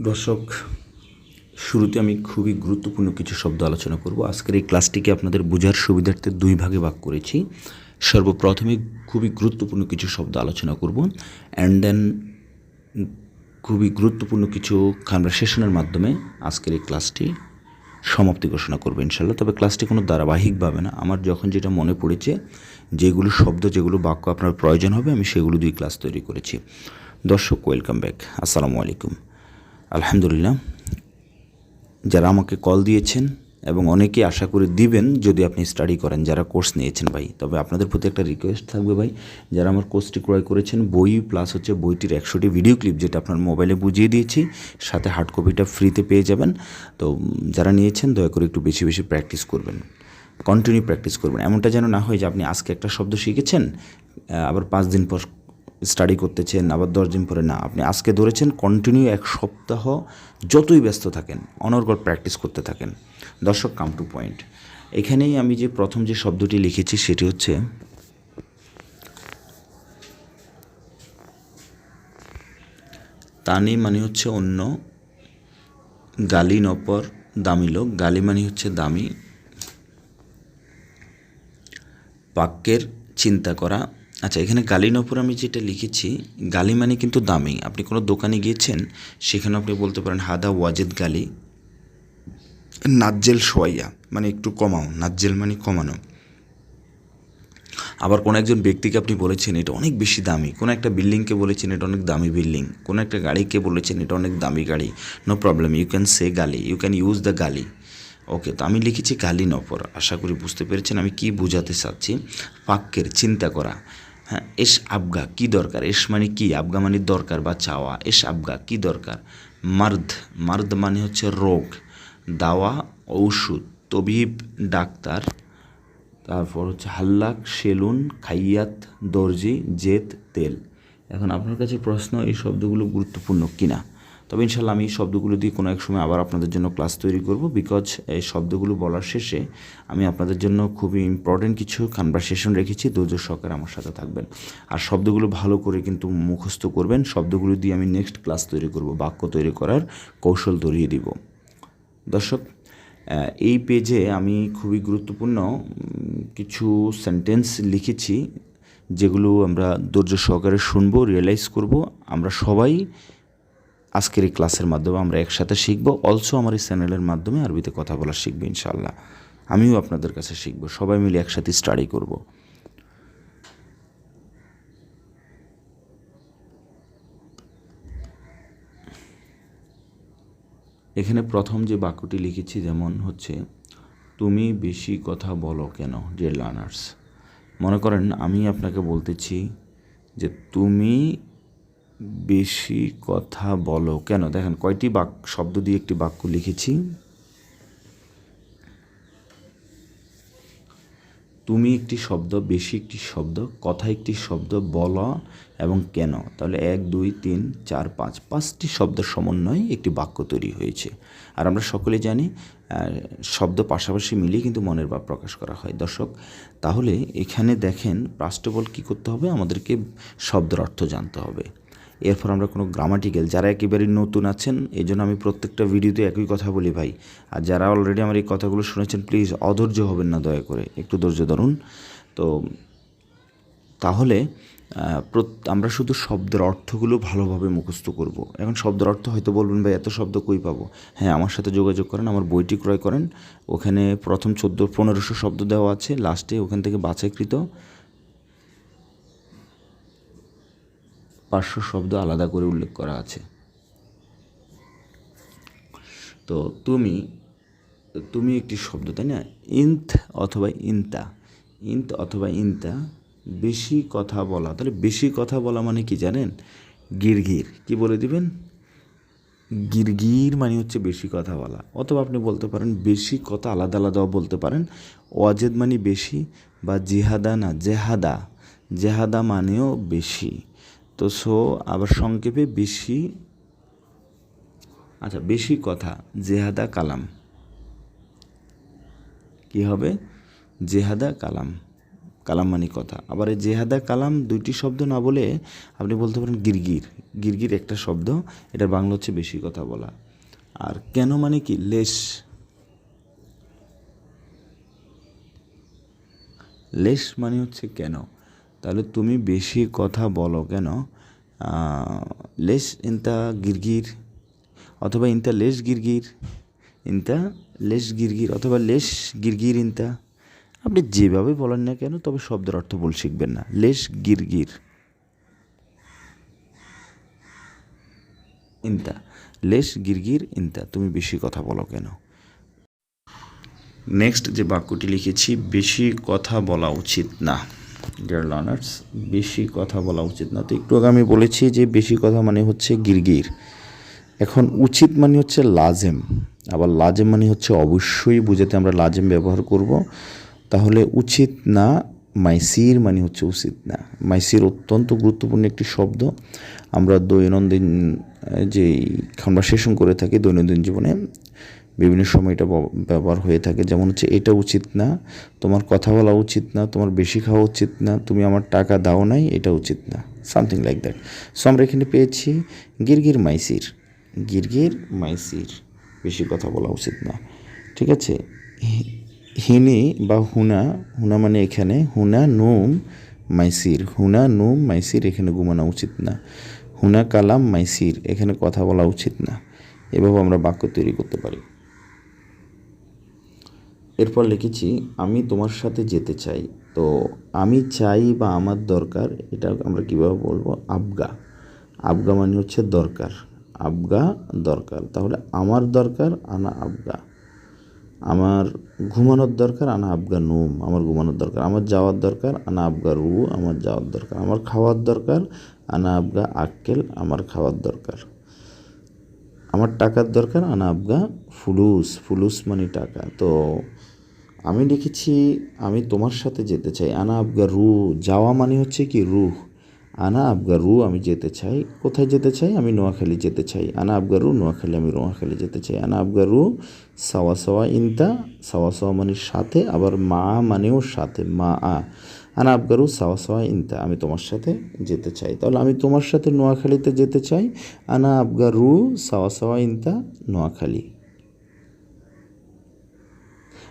দর্শক, শুরুতে আমি খুবই গুরুত্বপূর্ণ কিছু শব্দ আলোচনা করব। আজকের এই ক্লাসটিকে আপনাদের বোঝার সুবিধার্থে দুই ভাগে ভাগ করেছি। সর্বপ্রথমে খুবই গুরুত্বপূর্ণ কিছু শব্দ আলোচনা করব অ্যান্ড দেন খুবই গুরুত্বপূর্ণ কিছু কনভারসেশনের মাধ্যমে আজকের এই ক্লাসটি সমাপ্তি ঘোষণা করব ইনশাল্লাহ তবে ক্লাসটি কোনো ধারাবাহিকভাবে না। আমার যখন যেটা মনে পড়েছে, যেগুলো শব্দ, যেগুলো বাক্য আপনার প্রয়োজন হবে, আমি সেগুলো দুই ক্লাস তৈরি করেছি। দর্শক ওয়েলকাম ব্যাক আসসালামু আলাইকুম। আলহামদুলিল্লাহ, যারা আমাকে কল দিয়েছেন এবং অনেকেই আশা করে দিবেন যদি আপনি স্টাডি করেন, যারা কোর্স নিয়েছেন ভাই। তবে আপনাদের প্রতি একটা রিকোয়েস্ট থাকবে ভাই, যারা আমার কোর্সটি ক্রয় করেছেন, বই প্লাস হচ্ছে বইটির একশোটি ভিডিও ক্লিপ যেটা আপনার মোবাইলে বুঝিয়ে দিয়েছি, সাথে হার্ড কপিটা ফ্রিতে পেয়ে যাবেন। তো যারা নিয়েছেন, দয়া করে একটু বেশি বেশি প্র্যাকটিস করবেন। কন্টিনিউ প্র্যাকটিস করবেন। এমনটা যেন না হয় যে আপনি আজকে একটা শব্দ শিখেছেন আবার পাঁচ দিন পর স্টাডি করতেছেন, আবার দশ দিন পরে না, আপনি আজকে ধরেছেন কন্টিনিউ এক সপ্তাহ যতই ব্যস্ত থাকেন, অনর্গল প্র্যাকটিস করতে থাকেন। দর্শক কাম টু পয়েন্ট এখানেই আমি যে প্রথম যে শব্দটি লিখেছি, সেটি হচ্ছে, তানি মানে হচ্ছে অন্য, গালি নপর, দামি লোক। গালি মানে হচ্ছে দামি। বাক্যের চিন্তা করা। আচ্ছা এখানে গালি নপুর আমি যেটা লিখেছি, গালি মানে কিন্তু দামি। আপনি কোনো দোকানে গিয়েছেন সেখানে আপনি বলতে পারেন, হাদা ওয়াজেদ গালি। নাজ্জেল সোয়াইয়া মানে একটু কমাও। নাজ্জেল মানে কমানো। আবার কোনো একজন ব্যক্তিকে আপনি বলেছেন, এটা অনেক বেশি দামি। কোনো একটা বিল্ডিংকে বলেছেন, এটা অনেক দামি বিল্ডিং। কোনো একটা গাড়িকে বলেছেন, এটা অনেক দামি গাড়ি। No problem, you can say gali, you can use the গালি। ওকে, তো আমি লিখেছি গালি নপর আশা করি বুঝতে পেরেছেন, আমি কি বোঝাতে চাচ্ছি? বাক্যের চিন্তা করা। হ্যাঁ এস আবগা কি দরকার? এস মানে কি? আবগা মানে দরকার বা চাওয়া। এস আবগা কি দরকার? মার্দ। মার্দ মানে হচ্ছে রোগ। দাওয়া, ঔষধ, তবিব, ডাক্তার, তারপর হচ্ছে হাল্লাক, সেলুন, খাইয়াত, দর্জি জেত তেল। এখন আপনার কাছে প্রশ্ন, এই শব্দগুলো গুরুত্বপূর্ণ কিনা? তবে ইনশাল্লাহ আমি এই শব্দগুলো দিয়ে কোনো এক সময় আবার আপনাদের জন্য ক্লাস তৈরি করব বিকজ এই শব্দগুলো বলার শেষে আমি আপনাদের জন্য খুবই ইম্পর্টেন্ট কিছু কনভারসেশন রেখেছি। ধৈর্য সহকারে আমার সাথে থাকবেন। আর শব্দগুলো ভালো করে কিন্তু মুখস্থ করবেন। শব্দগুলো দিয়ে আমি নেক্সট ক্লাস তৈরি করব, বাক্য তৈরি করার কৌশল ধরিয়ে দিব। দর্শক এই পেজে আমি খুবই গুরুত্বপূর্ণ কিছু সেন্টেন্স লিখেছি, যেগুলো আমরা ধৈর্য সহকারে শুনব রিয়েলাইজ করব। আমরা সবাই আজকের এই ক্লাসের মাধ্যমে আমরা একসাথে শিখব। অলসো আমার এই চ্যানেলের মাধ্যমে আরবিতে কথা বলা শিখব ইনশাল্লাহ আমিও আপনাদের কাছে শিখব। সবাই মিলে একসাথে স্টাডি করব। এখানে প্রথম যে বাক্যটি লিখেছি যেমন হচ্ছে, তুমি বেশি কথা বলো কেন ডিয়ার লার্নার্স মনে করেন, আমি আপনাকে বলতেছি যে, তুমি বেশি কথা বলো। কেন? দেখেন, কয়টি বাক, শব্দ দিয়ে একটি বাক্য লিখেছি। তুমি একটি শব্দ, বেশি একটি শব্দ, কথা একটি শব্দ, বলা এবং কেন? তাহলে এক, দুই, তিন, চার, পাঁচ, পাঁচটি শব্দের সমন্বয়ে একটি বাক্য তৈরি হয়েছে। আর আমরা সকলে জানি শব্দ পাশাপাশি মিলিয়ে কিন্তু মনের ভাব প্রকাশ করা হয়। দর্শক, তাহলে এখানে দেখেন ফার্স্ট অল কী করতে হবে? আমাদেরকে শব্দের অর্থ জানতে হবে। এরপর আমরা কোনো গ্রামাটিক্যাল যারা একেবারেই নতুন আছেন এই জন্য আমি প্রত্যেকটা ভিডিওতে একই কথা বলি ভাই। আর যারা অলরেডি আমার এই কথাগুলো শুনেছেন প্লিজ অধৈর্য হবেন না দয়া করে, একটু ধৈর্য ধরুন। তো, তাহলে আমরা শুধু শব্দের অর্থগুলো ভালোভাবে মুখস্থ করব। এখন শব্দের অর্থ হয়তো বলবেন, ভাই, এত শব্দ কই পাবো? হ্যাঁ আমার সাথে যোগাযোগ করেন, আমার বইটি ক্রয় করেন। ওখানে প্রথম চোদ্দ পনেরোশো শব্দ দেওয়া আছে লাস্টে ওখান থেকে বাছাইকৃত। পাঁচশো শব্দ আলাদা করে উল্লেখ করা আছে। তো তুমি তুমি একটি শব্দ, তাই না? ইন্থ অথবা ইনতা। ইন্থ অথবা ইনতা, বেশি কথা বলা। তাহলে বেশি কথা বলা মানে কি জানেন? গিরগির। কি বলে দিবেন? গিরগির মানে হচ্ছে বেশি কথা বলা। অথবা আপনি বলতে পারেন, বেশি কথা আলাদা আলাদাও বলতে পারেন। ওয়াজেদ মানে বেশি বা জিহাদা না, জেহাদা। জেহাদা মানেও বেশি। তো সো আবার সংক্ষেপে বেশি আচ্ছা বেশি কথা, জেহাদা কালাম। কি হবে? জেহাদা কালাম। কালাম মানে কথা। আবার এই জেহাদা কালাম দুইটি শব্দ না বলে আপনি বলতে পারেন গিরগির। গিরগির একটা শব্দ, এটার বাংলা হচ্ছে বেশি কথা বলা। আর কেন মানে কি? লেশ। লেশ মানে হচ্ছে কেন? তাহলে তুমি বেশি কথা বলো কেন? লেশ ইনতা গিরগির, অথবা ইনতা লেশ গিরগির, ইনতা লেশ গিরগির, অথবা লেশ গিরগির ইনতা। আপনি যেভাবে বলেন না কেন, তবে শব্দের অর্থ বল শিখবেন না। লেশ গিরগির। ইনতা, লেশ গিরগির, ইনতা, তুমি বেশি কথা বলো কেন? নেক্সট যে বাক্যটি লিখেছি, বেশি কথা বলা উচিত না। ডিয়ার লার্নার্স বেশি কথা বলা উচিত না। তো একটু আগে আমি বলেছি যে বেশি কথা মানে হচ্ছে গিরগির। এখন উচিত মানে হচ্ছে লাজেম। আবার লাজেম মানে হচ্ছে অবশ্যই বুঝাতে আমরা লাজেম ব্যবহার করব। তাহলে উচিত না, মাইসির মানে হচ্ছে উচিত না। মাইসির অত্যন্ত গুরুত্বপূর্ণ একটি শব্দ। আমরা দৈনন্দিন যে কনভারসেশন করে থাকি দৈনন্দিন জীবনে বিভিন্ন সময় এটা ব্যবহার হয়ে থাকে। যেমন হচ্ছে, এটা উচিত না। তোমার কথা বলা উচিত না। তোমার বেশি খাওয়া উচিত না। তুমি আমার টাকা দাও নাই। এটা উচিত না। সামথিং লাইক দ্যাট সো আমরা এখানে পেয়েছি গিরগির মাইসির। গিরগির মাইসির। বেশি কথা বলা উচিত না। ঠিক আছে? হিনি বা হুনা হুনা মানে এখানে হুনা নুম মাইসির। হুনা নুম মাইসির এখানে ঘুমানো উচিত না। হুনা কালাম মাইসির। এখানে কথা বলা উচিত না। এভাবে আমরা বাক্য তৈরি করতে পারি। এরপর লিখেছি, আমি তোমার সাথে যেতে চাই। তো আমি চাই বা আমার দরকার, এটা আমরা কীভাবে বলব? আবগা। আবগা মানে হচ্ছে দরকার। আবগা দরকার। তাহলে আমার দরকার, আনা আবগা। আমার ঘুমানোর দরকার, আনা আবগা নুম। আমার ঘুমানোর দরকার। আমার যাওয়ার দরকার, আনা আবগা রু। আমার যাওয়ার দরকার। আমার খাওয়ার দরকার, আনা আবগা আক্কেল। আমার খাওয়ার দরকার। আমার টাকার দরকার, আনা আবগা ফুলুস। ফুলুস মানে টাকা। তো আমি লিখেছি, আমি তোমার সাথে যেতে চাই। আনা আবগা রু, যাওয়া মানে হচ্ছে কি রুহ। আনা আবগা রু, আমি যেতে চাই। কোথায় যেতে চাই? আমি নোয়াখালী যেতে চাই। আনা আবগা রু, নোয়াখালী, আমি নোয়াখালী যেতে চাই। আনা আবগা রু, সাওয়া সাওয়া ইনতা। সাওয়া সাওয়া মানে সাথে, আবার মা মানেও সাথে, মা আ। আনা আবগারু সাওয়া সাওয়া ইনতা। আমি তোমার সাথে যেতে চাই। তাহলে আমি তোমার সাথে নোয়াখালীতে যেতে চাই। আনা আবগারু সাওয়া সাওয়া ইনতা, নোয়াখালী।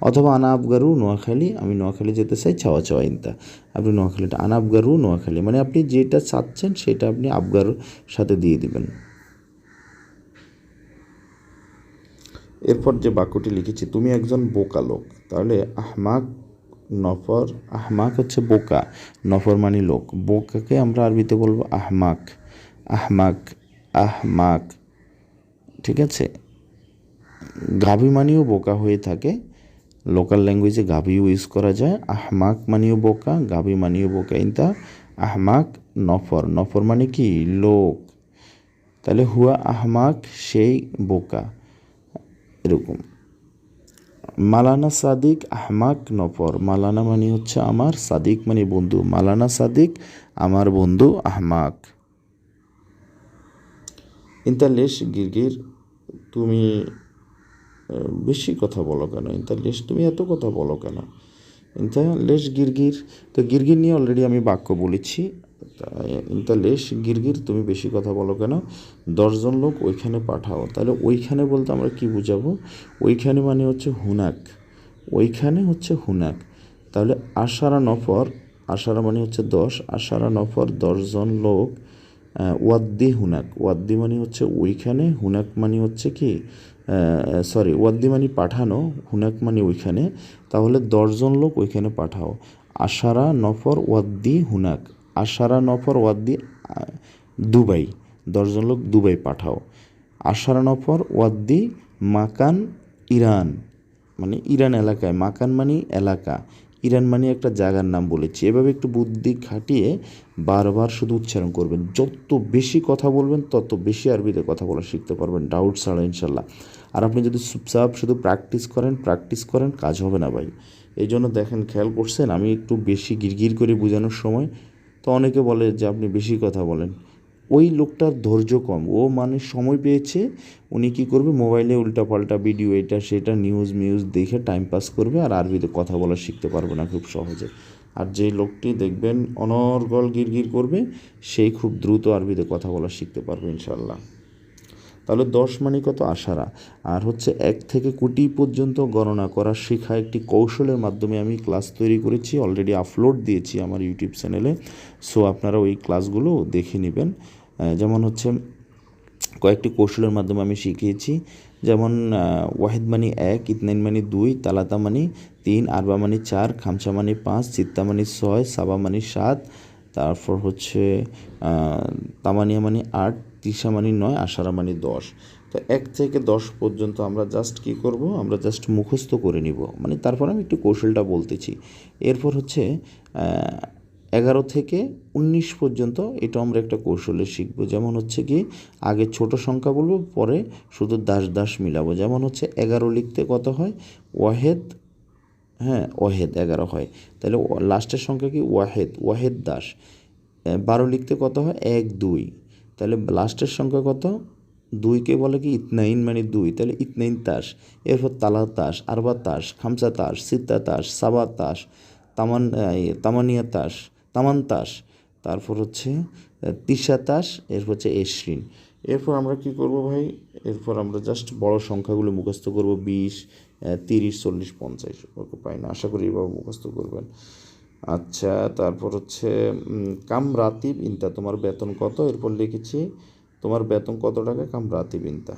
অথবা আনা আবগারু নোয়াখালী, আমি নোয়াখালী যেতে চাই, ছাওয়া চাওয়া ইনতা। আপনি নোয়াখালীটা আনা আবগারু নোয়াখালী মানে আপনি যেটা চাচ্ছেন সেটা আপনি আবগারুর সাথে দিয়ে দিবেন। এরপর যে বাক্যটি লিখেছি, তুমি একজন বোকা লোক। তাহলে আহমাক নফর, আহমাক হচ্ছে বোকা, নফর মানে লোক। বোকাকে আমরা আরবিতে বলব আহমাক আহমাক আহমাক, ঠিক আছে? গাভী মানেও বোকা হয়ে থাকে লোকাল ল্যাঙ্গুয়েজে গাভিও ইউজ করা যায়, আহমাক মানিও বোকা গাভী মানেও বোকা ইনতা, আহমাক নফর নফর মানে কি? লোক। তাহলে হুয়া আহমাক, সেই বোকা। এরকম। মালানা সাদিক, আহমাক নফর। মালানা মানে হচ্ছে আমার, সাদিক মানে বন্ধু। মালানা সাদিক, আমার বন্ধু, আহমাক। ইন্টারলেশ গিরগির, তুমি বেশি কথা বলো কেন? ইন্টারলেশ তুমি এত কথা বলো কেন? ইন্টারলেশ গিরগির, তো গিরগির নিয়ে অলরেডি আমি বাক্য বলেছি। ইন্টারলেশ গিরগির, তুমি বেশি কথা বলো কেন? দশজন লোক ওইখানে পাঠাও। তাহলে ওইখানে বলতে আমরা কি বুঝাবো? ওইখানে মানে হচ্ছে হুনাক। ওইখানে হচ্ছে হুনাক। তাহলে আশারা নফর, আশারা মানে হচ্ছে দশ। আশারা নফর, দশজন লোক ওয়াদ্দি হুনাক। ওয়াদ্দি মানে হচ্ছে ওইখানে, হুনাক মানে হচ্ছে কি সরি ওয়াদ্দি মানে পাঠানো, হুনাক মানে ওইখানে। তাহলে দশজন লোক ওইখানে পাঠাও। আশারা নফর ওয়াদ্দি হুনাক। আশারা নফর ওয়াদ্দি দুবাই। দশজন লোক দুবাই পাঠাও। আশারা নফর ওয়াদ্দি মাকান ইরান। মানে ইরান এলাকায়। মাকান মানে এলাকা। ইরান মানে একটা জায়গার নাম বলেছি। এভাবে একটু বুদ্ধি খাটিয়ে বারবার শুধু উচ্চারণ করবেন। যত বেশি কথা বলবেন, তত বেশি আরবিতে কথা বলা শিখতে পারবেন। ডাউট ছাড়া ইনশাল্লাহ। আর আপনি যদি চুপচাপ শুধু প্র্যাকটিস করেন প্র্যাকটিস করেন, কাজ হবে না ভাই। এই জন্য দেখেন, খেয়াল করছেন, আমি একটু বেশি গিরগির করে বোঝানোর সময়, তো অনেকে বলে যে আপনি বেশি কথা বলেন। ওই লোকটার ধৈর্য কম। ও মানে সময় পেয়েছে, উনি কী করবে? মোবাইলে উল্টাপাল্টা ভিডিও, এটা, সেটা নিউজ মিউজ দেখে টাইম পাস করবে আর আরবিতে কথা বলা শিখতে পারবে না খুব সহজে। আর যে লোকটি দেখবেন অনর্গল গিরগির করবে সেই খুব দ্রুত আরবিতে কথা বলা শিখতে পারবে ইনশাল্লাহ তাহলে দশ মানে কত? আশারা। আর হচ্ছে এক থেকে কোটি পর্যন্ত গণনা করা শেখা একটি কৌশলের মাধ্যমে আমি ক্লাস তৈরি করেছি অলরেডি আপলোড দিয়েছি আমার ইউটিউব চ্যানেলে সো আপনারা ওই ক্লাসগুলো দেখে নেবেন। যেমন হচ্ছে কয়েকটি কৌশলের মাধ্যমে আমি শিখিয়েছি। যেমন ওয়াহিদ মানি এক, ইতনাইন মানি দুই, তালাতা মানি তিন, আরবা মানি চার, খামসা মানি পাঁচ চিত্তা মানি ছয়, সাবা মানি সাত, তারপর হচ্ছে তামানিয়া মানি আট তিসা মানি নয়, আশারা মানি দশ। তো এক থেকে দশ পর্যন্ত আমরা জাস্ট কি করব? আমরা জাস্ট মুখস্থ করে নিব। মানে তারপর আমি একটু কৌশলটা বলতেছি। এরপর হচ্ছে এগারো থেকে উনিশ পর্যন্ত এটা আমরা একটা কৌশলে শিখব। যেমন হচ্ছে কি, আগে ছোট সংখ্যা বলব, পরে শুধু দাস দাস মিলাবো। যেমন হচ্ছে এগারো লিখতে কত হয়? ওয়াহেদ হ্যাঁ ওয়াহেদ এগারো হয়। তাহলে লাস্টের সংখ্যা কি? ওয়াহেদ ওয়াহেদ দাস। বারো লিখতে কত হয়? এক, দুই। তাহলে লাস্টের সংখ্যা কত? দুইকে বলে কি? ইতনাইন মানে দুই। তাহলে ইতনাইন তাস। এরপর তালা তাস, আরবা তাস খামসা তাস সিত্তা তাস, সাবা তাস, তামান তামানিয়া তাস। তামান তাস তারপর হচ্ছে তিসা তাস এরপর হচ্ছে এশরিন এরপর আমরা কি করব ভাই? এরপর আমরা জাস্ট বড় সংখ্যাগুলো মুখস্থ করব, বিশ তিরিশ, চল্লিশ, পঞ্চাশ। ওকে পাই না আশা করি এভাবে মুখস্থ করবেন। আচ্ছা তারপর হচ্ছে কাম রাতিব ইনতা, তোমার বেতন কত? এরপর লিখেছি, তোমার বেতন কত টাকা? কাম রাতিব ইনতা।